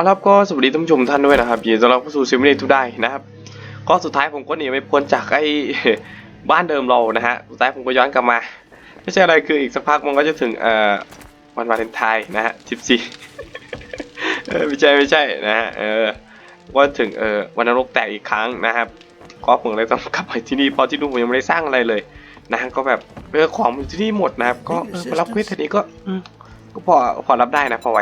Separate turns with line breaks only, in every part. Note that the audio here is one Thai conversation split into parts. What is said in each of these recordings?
เอาละครับก็สวัสดีท่านผู้ชมท่านด้วยนะครับยินดีต้อนรับเข้าสู่ซิมเนทูได้นะครับก็สุดท้ายผมก็หนีไม่พ้นจากไอ้บ้านเดิมเรานะฮะสุดท้ายผมก็ย้อนกลับมา ไม่ใช่อะไรคืออีกสักพักมันก็จะถึงเอ่อวันวาเลนไทน์นะฮะสิบสี่เออไม่ใช่ไม่ใช่นะฮะเออว่าถึงเอ่อวันนรกแตกอีกครั้งนะครับก็ผมเลยต้องกลับไปที่นี่เพราะที่นู่นผมยังไม่ได้สร้างอะไรเลยนะฮะก็แบบเออของมันที่นี่หมดนะครับ ก็เออมารับเควสทีนี้ก็อืมก็พอพอรับได้นะพอไหว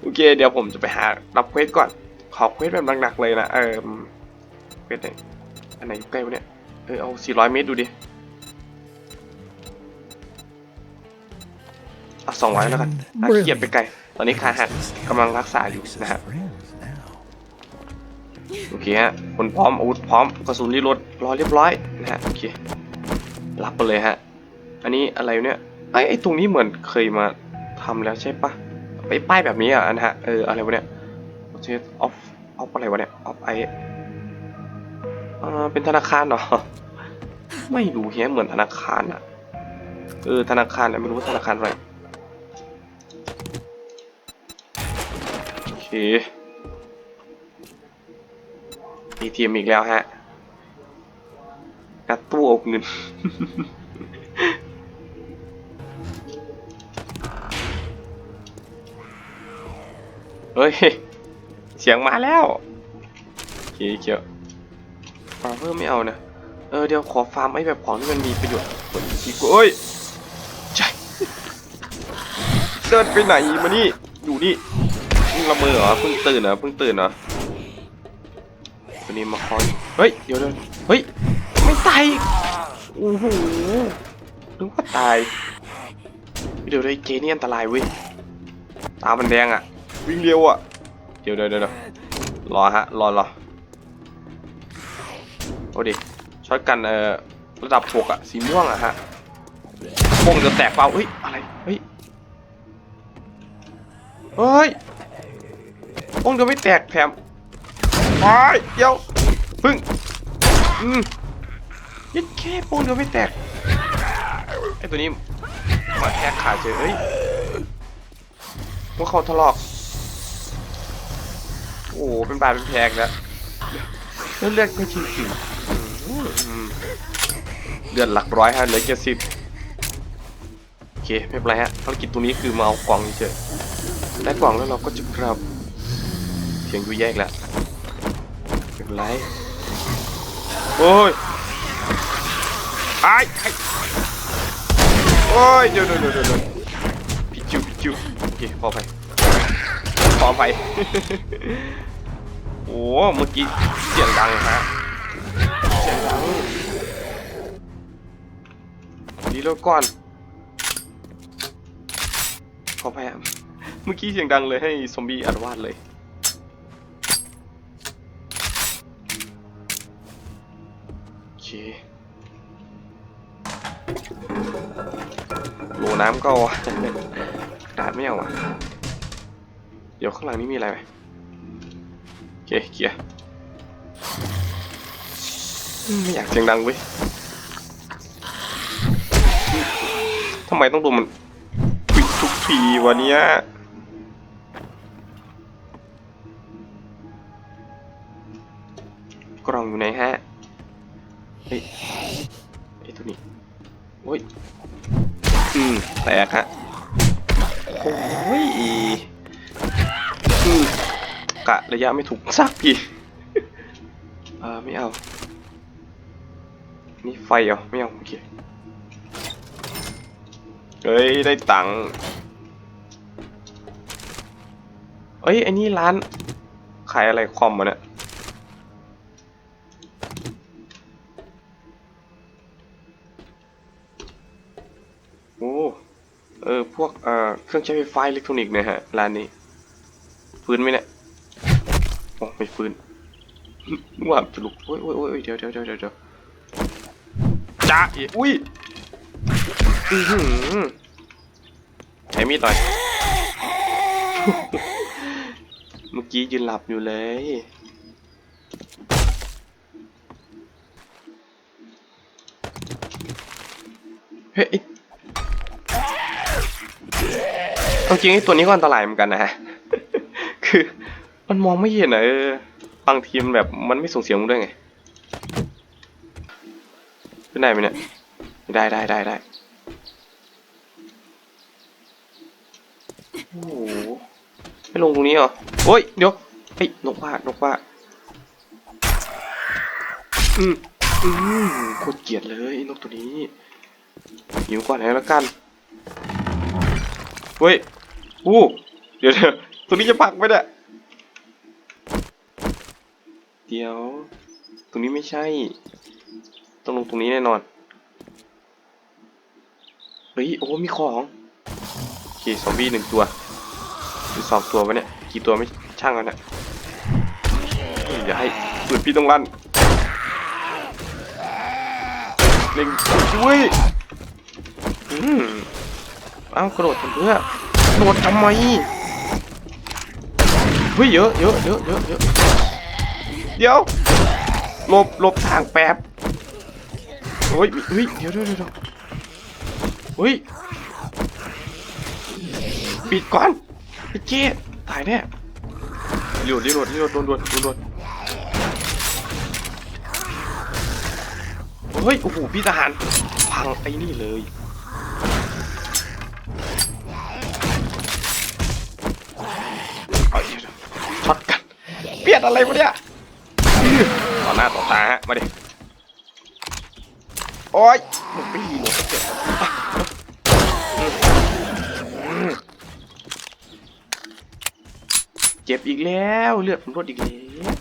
โอเค เดี๋ยวผมจะไปหารับเควสก่อน ขอเควสแบบหนักๆเลยนะ เออเควสไหนอันไหนอยู่ใกล้วะเนี่ย เออเอา 400 เมตรดูดิ เอา 200 แล้วกันน่าเกลียดไปไกล ตอนนี้ขาหักกำลังรักษาอยู่นะฮะ โอเคฮะคนพร้อมอาวุธพร้อมกระสุนรีโหลดรอเรียบร้อยนะฮะ โอเค รับไปเลยฮะ อันนี้อะไรเนี่ยไอ้ไอ้ตรงนี้เหมือนเคยมาทำแล้วใช่ปะ ไปป้ายแบบนี้อะนะฮะเอออะไรวะเนี่ย State of of อะไรวะเนี่ย of ไออ่าเป็นธนาคารเหรอไม่รู้เฮียเหมือนธนาคารอะเออธนาคารอะไม่รู้ว่าธนาคารอะไรโอเค ATM อีกแล้วฮะงัดตู้อบเงิน เฮ้ย เสียงมาแล้วโอเคเขียวฟาร์มเพิ่มไม่เอานะ เออเดี๋ยวขอฟาร์มไอ้แบบของที่มันมีประโยชน์กว่าอีกเอ้ยใช่เดินไปไหนมานี่อยู่นี่เพิ่งละเมอเหรอเพิ่งตื่นเหรอเพิ่งตื่นเหรอตัวนี้มาคอยเฮ้ยเดี๋ยวเดี๋ยวเฮ้ยไม่ตายโอ้โหนึกว่าตายเดี๋ยวเลยเจนี่อันตรายเว้ยตามันแดงอะ วิ่งเร็วอะ เดี๋ยวเดี๋ยวเดี๋ยวรอฮะ รอรอโอ้ดิช็อตกันเอ่อระดับหกอะ สีม่วงอะฮะวงจะแตกเปล่าเฮ้ย อะไร เฮ้ย เฮ้ยวงจะไม่แตกแถมไปเดี๋ยวพึ่ง อืมยัดแค่วงจะไม่แตก ไอตัวนี้มาแทกขาเฉยเฮ้ยว่าเขาทะลอก โอ้โหเป็นบาดเป็นแผลกแล้วเลือดเลือดก็ชิงชิงเลือดหลักร้อยฮะเหลือเจ็ดสิบโอเคไม่เป็นไรฮะภารกิจตรงนี้คือมาเอากล่องเฉยๆได้กล่องแล้วเราก็จะกลับเสียงดูแยกแล้วไม่เป็นไรโอ้ยไอ้ไอ้โอ้ยเดี๋ยวเดี๋ยวเดี๋ยวเดี๋ยวพิจิวพิจิวโอเคพอไป ขอไปโอ้เมื่อกี้เสียงดังฮะเสียงดังดีแล้วก่อนขอไปอะเมื่อกี้เสียงดังเลยให้ซอมบี้อัดวาดเลยโอเคโหลน้ำก็เอาอะกระดาษไม่เอาอะ ดี๋ยวข้างหลังนี้มีอะไรไหมโอเคเคลียร์ไม่อยากเสียงดังเว้ยทำไมต้องโดนมันปิดทุกทีวะเนี้กล่องอยู่ไหนฮะ เฮ้ยไอ้ตัวนี้โอ้ย อืม แตกฮะ โอ้ยะระยะไม่ถูกสักทีเออไม่เอา นี่ไฟเหรอไม่เอาโอเคเฮ้ย ได้ตังค์เอ้ยไอ้นี่ร้าน ขายอะไรคอมมาเนี่ยโอ้เออ พวกเอ่อเครื่องใช้ไฟฟ้าอิเล็กทรอนิกส์เนี่ยฮะ ร้านนี้ฟื้นไหมเนี่ย โอ้ไม่ฟื้นว่าจะลุกโอ้ยโอ้ยโอ้ยเดี๋ยวเดี๋ยวเดี๋ยวเดี๋ยวเจ้าอีอุ้ยใช้มีดหน่อย เมื่อกี้ยืนหลับอยู่เลย เฮ้ยเอาจริงไอ้ตัวนี้ก็อันตรายเหมือนกันนะฮะคือ มันมองไม่เห็นอะเออบางทีมันแบบมันไม่ส่งเสียงมึงด้วยไงขึ้นได้ไหมเนี่ยได้ได้ได้ได้โอ้โหไม่ลงตรงนี้เหรอโอ้ยเดี๋ยวเฮ้ยนกว่านกว่าอืมอืมโคตรเกลียดเลยไอ้นกตัวนี้หิวก่อนแล้วกันเฮ้ยอู้เดี๋ยวเดี๋ยวตัวนี้จะปักไหมเนี่ย เดี๋ยว ตรงนี้ไม่ใช่ ต้องลงตรงนี้แน่นอน เฮ้ย โอ้ มีของ โอเคซอมบี้หนึ่งตัวหรือสองตัววะเนี่ย กี่ตัวไม่ช่างกันเนี่ยอย่าให้ปืนพี่ต้องลั่นเล็งช่วยอืมอ้าวกระโดดทำเพื่อกระโดดทำไมเฮ้ยเยอะเยอะเยอะเยอะเยอะ เดี๋ยวหลบหลบทางแป๊บโอ้ยเฮ้ยเดี๋ยวเดี๋ยวเดี๋ยวเฮ้ยปิดก่อนไอ้เจ๊ตายแน่รีโหลดรีโหลดรีโหลดโดนโดนโดนโดนเฮ้ยโอ้โหพี่ทหารพังไอ้นี่เลยเอาเดี๋ยวเดี๋ยวช็อตกันเปลี่ยนอะไรวะเนี่ย ต่อหน้าต่อตาฮะ มาดิ โอ๊ยมันไม่ดีหมดเจ็บเจ็บอีกแล้ว เลือดผมลดอีกแล้ว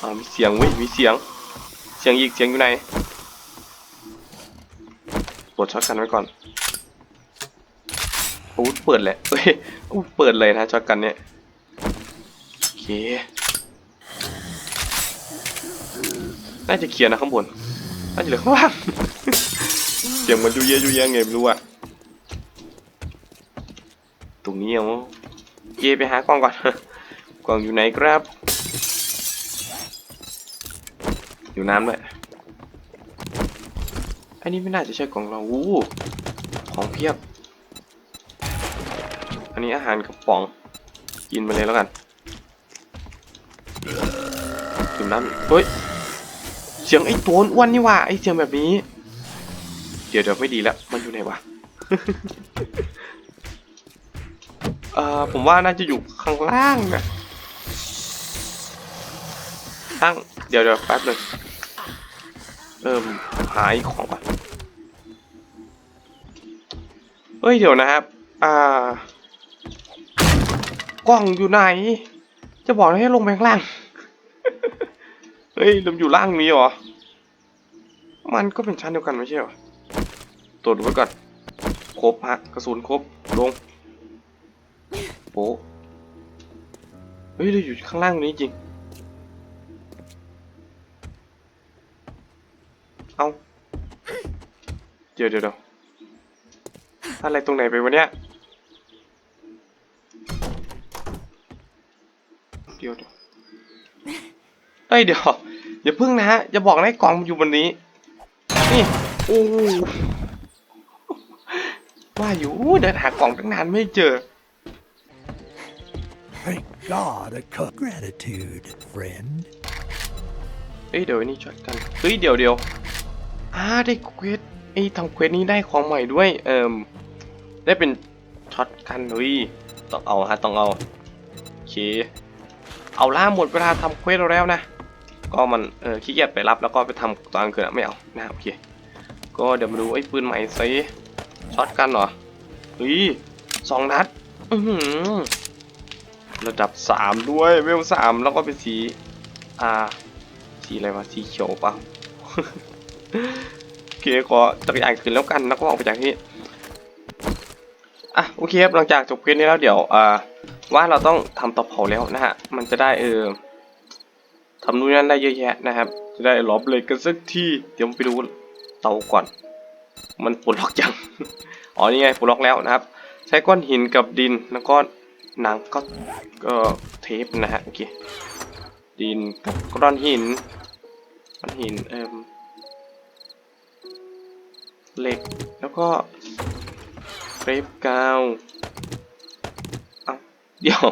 อามีเสียงเว้ย มีเสียง เสียงอีก เสียงอยู่ไหนปลดช็อตกันไว้ก่อนอาวุธเปิดเลยเฮ้ยอาวุธเปิดเลยนะช็อตกันเนี่ย น่าจะเคลียร์นะข้างบน น่าจะเหลือข้างล่างเสียงมันยูเยะยูเยะไงไม่รู้อะตรงนี้เอาเยไปหากล้องก่อน กล้องอยู่ไหนครับ อยู่น้ำด้วย อันนี้ไม่น่าจะใช่กล่องเราอู้ของเพียบ อันนี้อาหารกระป๋อง กินไปเลยแล้วกัน ดื่มน้ำเฮ้ยเสียงไอ้ตัวอ้วนนี่ว่าไอ้เสียงแบบนี้ เดี๋ยวเดี๋ยวไม่ดีแล้วมันอยู่ไหนวะเอ่อผมว่าน่าจะอยู่ข้างล่างนะข้างเดี๋ยวเดี๋ยวแป๊บหนึงเริ่มหายของก่อนเฮ้ยเดี๋ยวนะครับ อ่า กล้องอยู่ไหน จะบอกให้ลงไปข้างล่าง เฮ้ยมันอยู่ล่างนี้เหรอ มันก็เป็นชั้นเดียวกันไม่ใช่เหรอตรวจดูไว้ก่อน ครบฮะกระสุนครบ ลงโป๊เฮ้ยเราอยู่ข้างล่างนี้จริง เอาเดี๋ยวเดี๋ยวเดี๋ยวอะไรตรงไหนไปวะเนี่ย เดี๋ยวเดี๋ยวเอ้ยเดี๋ยว อย่าพึ่งนะฮะอย่าบอกนะไอ้กล่องมันอยู่บนนี้ นี่โอ้ว่าอยู่เดินหากล่องตั้งนานไม่เจอ
Thank God I cut gratitude, friend.
เอ้ยเดี๋ยวไอ้นี่ช็อตกันเฮ้ยเดี๋ยวเดี๋ยวอ่าได้เควสไอ้ทำเควสนี้ได้ของใหม่ด้วยเอ่มได้เป็นช็อตกันเฮ้ยต้องเอาฮะต้องเอาโอเคเอาล่าหมดเวลาทำเควสเราแล้วนะ ก็มันเออขี้เกียจไปรับแล้วก็ไปทำตอนกลางคืนอะไม่เอานะโอเคก็เดี๋ยวมาดูไอ้ปืนใหม่ซิช็อตกันเหรอเฮ้ยสองนัดระดับสามด้วยเวลสามแล้วก็เป็นสีอ่าสีอะไรวะสีเขียวเปล่าโอเคขอจักรยานคืนแล้วกันแล้วก็ออกไปจากที่อะโอเคครับหลังจากจบเควสนี้แล้วเดี๋ยวอ่าว่าเราต้องทำเตาเผาแล้วนะฮะมันจะได้เออ ทำนู่นนั่นได้เยอะแยะนะครับ จะได้ลอบเหล็กกันสักทีเดี๋ยวไปดูเตาก่อน มันปลดล็อกยัง อ๋อนี่ไงปลดล็อกแล้วนะครับ ใช้ก้อนหินกับดินแล้วก็หนังก็ก็เทปนะฮะโอเคดินกับก้อนหินก้อนหินเอ่มเหล็กแล้วก็เทปกาวเดี๋ยว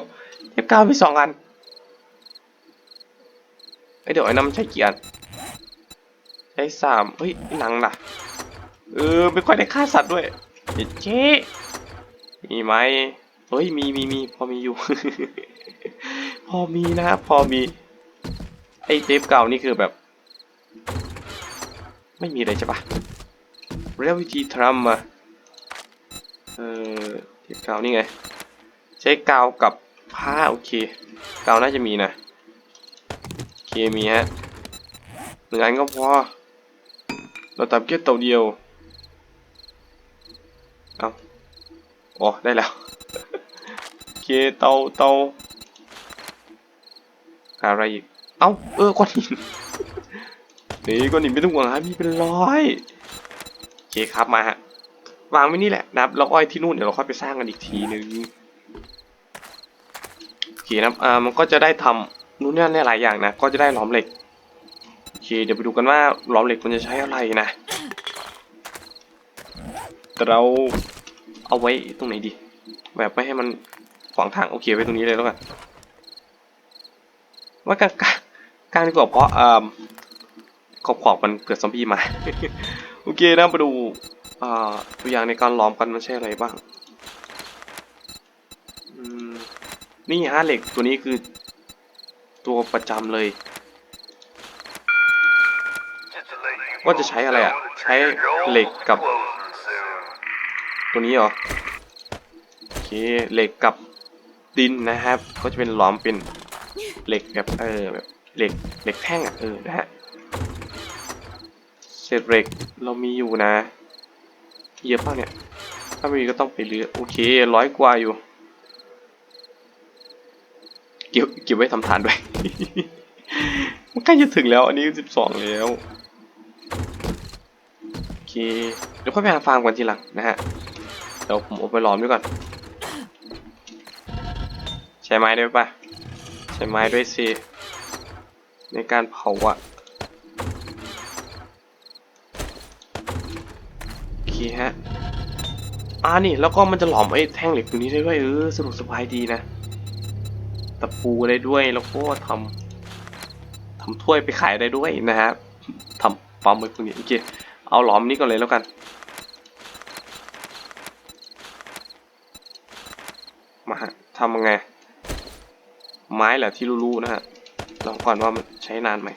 เทปก้ามีสองอัน เอ้ยเดี๋ยวไอ้น้ำมันใช้กี่อันใช้สามเฮ้ยหนังล่ะ เออไม่ค่อยได้ฆ่าสัตว์ด้วยเจ๊มีไหมเฮ้ยมีมีมีพอมีอยู่ พอมีนะพอมีไอ้เทปเก่านี่คือแบบ ไม่มีอะไรใช่ปะเรียกวิธีทำมมาเออเทปเก่านี่ไง ใช้กาวกับผ้าโอเคกาวน่าจะมีนะ มีฮะหนึ่งอันก็พอ เราทำแค่เตาเดียว เอาอ๋อ ได้แล้วเคเตาเตาอะไรอีก เอ้า เออก้อนหิน นี่ก้อนหินไม่ต้องห่วงครับมีเป็นร้อยโอเคครับมาฮะ วางไว้นี่แหละนะครับแล้วก็ไอ้ที่นู่นเดี๋ยวเราค่อยไปสร้างกันอีกทีนึงโอเคนะครับอ่ามันก็จะได้ทำ นู่นนี่นั่หลายอย่างนะ ก็จะได้หลอมเหล็กโอเคเดี๋ยวไปดูกันว่าหลอมเหล็กมันจะใช้อะไรนะแต่เราเอาไว้ตรงไหนดี แบบไม่ให้มันขวางทางโอเคไว้ตรงนี้เลยแล้วกันว่ากลางกลางกลางดีกว่าเพราะอ่าขอบขอบมันเกิดซอมบี้มาโอเคนะมาดูอ่าตัวอย่างในการล้อมกันมันใช่อะไรบ้างนี่ฮะเหล็กตัวนี้คือ ตัวประจำเลย ว่าจะใช้อะไรอะ ใช้เหล็กกับ ตัวนี้เหรอ โอเค เหล็กกับดินนะครับ ก็จะเป็นหลอมเป็นเหล็กแบบเออแบบเหล็กเหล็กแท่งอะเออนะฮะเศษเหล็กเรามีอยู่นะเยอะป่ะเนี่ย ถ้าไม่มีก็ต้องไปเลือโอเคร้อยกว่าอยู่ ก็บเก็บไว้ทำทานด้วย มันใกล้จะถึงแล้ว อันนี้สิบสองแล้วโอเคเดี๋ยวค่อยไปหาฟาร์มกันทีหลังนะฮะเดี๋ยวผมเอาไปหลอมด้วยก่อน ใช้ไม้ด้วยปะใช้ไม้ด้วยสิในการเผาอะโอเคฮะอ่านี่แล้วก็มันจะหลอมไอ้แท่งเหล็กตัวนี้ได้ด้วยเออสะดวกสบายดีนะ ตะปูได้ด้วยแล้วก็ทำทำถ้วยไปขายได้ด้วยนะฮะทำปั๊มไว้พวกนี้โอเคเอาหลอมนี้ก่อนเลยแล้วกันมาทำยังไง ไม้แหละที่รู้ๆนะฮะลองก่อนว่ามันใช้นานไหม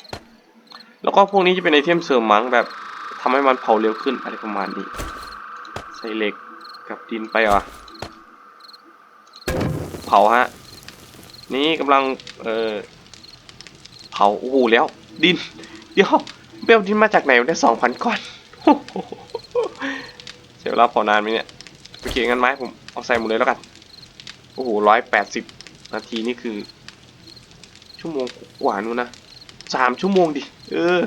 แล้วก็พวกนี้จะเป็นไอเทมเสริมมั้งแบบทำให้มันเผาเร็วขึ้นอะไรประมาณนี้ ใส่เหล็กกับดินไปเหรอเผาฮะ นี่กำลัง เอ่อ เผาโอ้โหแล้ว ดิน เดี๋ยวเบลดินมาจากไหนได้สองพันก้อนเสียเวลาเผานานไหมเนี่ยโอเคงั้นไม้ผมเอาใส่หมดเลยแล้วกัน โอ้โหร้อยแปดสิบนาทีนี่คือ ชั่วโมงกว่านู้นนะสามชั่วโมงดิ เออ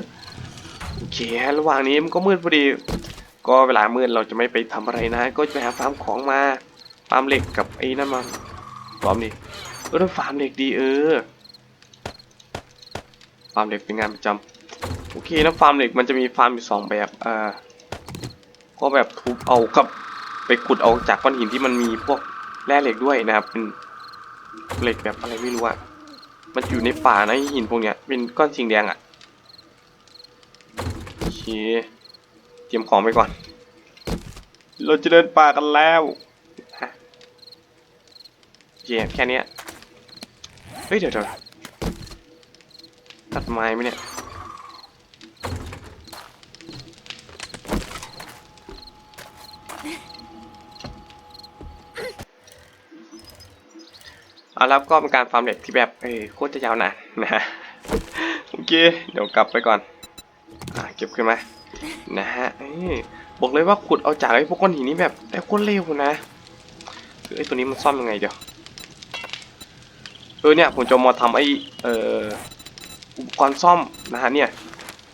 โอเค ระหว่างนี้มันก็มืดพอดี ก็เวลามืดเราจะไม่ไปทำอะไรนะ ก็จะไปหาฟาร์มของมา ฟาร์มเหล็กกับไอ้นั่นมาฟาร์มดิ ออฟาร์มเหล็กดีเออฟาร์มเหล็กเป็นงานประจำโอเคนะฟาร์มเหล็กมันจะมีฟาร์มอยู่สองแบบอ่าก็แบบทุบเอากับไปขุดเอาจากก้อนหินที่มันมีพวกแร่เหล็กด้วยนะครับเป็นเหล็กแบบอะไรไม่รู้อะมันอยู่ในป่านะหินพวกเนี้ยเป็นก้อนสีแดงอะโอเคเตรียมของไปก่อน เราจะเดินป่ากันแล้วฮะโอเคแค่เนี้ย เฮ้ยเดี๋ยวเดี๋ยวตัดไม้ไหมเนี่ย เอาแล้วก็เป็นการฟาร์มเหล็กที่แบบเอ้ยโคตรจะยาวนานนะฮะโอเค เดี๋ยวกลับไปก่อน อ่าเก็บขึ้นมา นะฮะบอกเลยว่าขุดเอาจากไอ้พวกก้อนหินนี้แบบแต่โคตรเร็วนะคือไอ้ตัวนี้มันซ่อมยังไงเดี๋ยว เออเนี่ยผมจะมาทำไอเอ่ออุปกรณ์ซ่อมนะฮะเนี่ย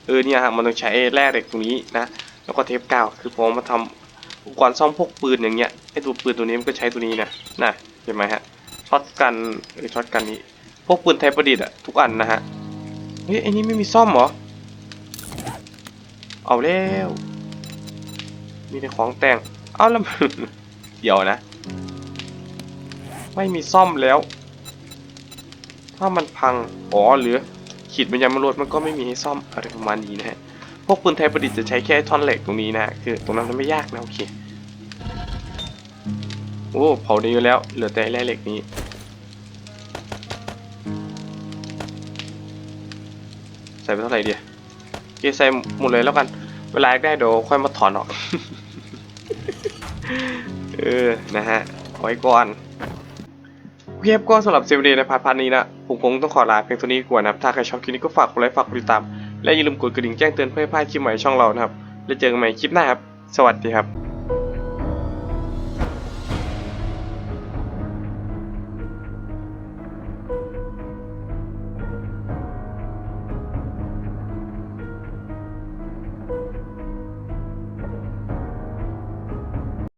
เออเนี่ยฮะมันต้องใช้แร่เหล็กตรงนี้นะแล้วก็เทปกาวคือผมมาทำอุปกรณ์ซ่อมพวกปืนอย่างเงี้ยไอตัวปืนตัวนี้มันก็ใช้ตัวนี้นะนะเห็นไหมฮะช็อตกันเออช็อตกันนี้ พวกปืนไทยประดิษฐ์อะทุกอันนะฮะเฮ้ยไอ้นี่ไม่มีซ่อมเหรอเอาแล้วมีแต่ของแต่งเอาแล้วเดี๋ยวนะ ไม่มีซ่อมแล้ว ถ้ามันพัง อ๋อหรือขีดมันยังไม่ลดมันก็ไม่มีให้ซ่อมอะไรประมาณนี้นะฮะ พวกปืนไทยประดิษฐ์จะใช้แค่ท่อนเหล็กตรงนี้นะ คือตรงนั้นมันไม่ยากนะโอเค โอ้เผาได้เยอะแล้ว เหลือแต่แร่เหล็กนี้ ใส่ไปเท่าไหร่ดีโอเคใส่หมดเลยแล้วกัน เวลาได้เดี๋ยวค่อยมาถอนออก เออ นะฮะไว้ก่อนโอเคครับก็สำหรับเซฟเดย์ในพาร์ทพาร์ทนี้นะ ผมคงต้องขอลาเพียงเท่านี้ก่อนนะครับ ถ้าใครชอบคลิปนี้ก็ฝากกดไลค์ฝากกดติดตาม และอย่าลืมกดกระดิ่งแจ้งเตือนเพื่อไม่พลาดคลิปใหม่ช่องเรานะครับ แล้วเจอกันใหม่คลิปหน้าครับ สวัสดีครับ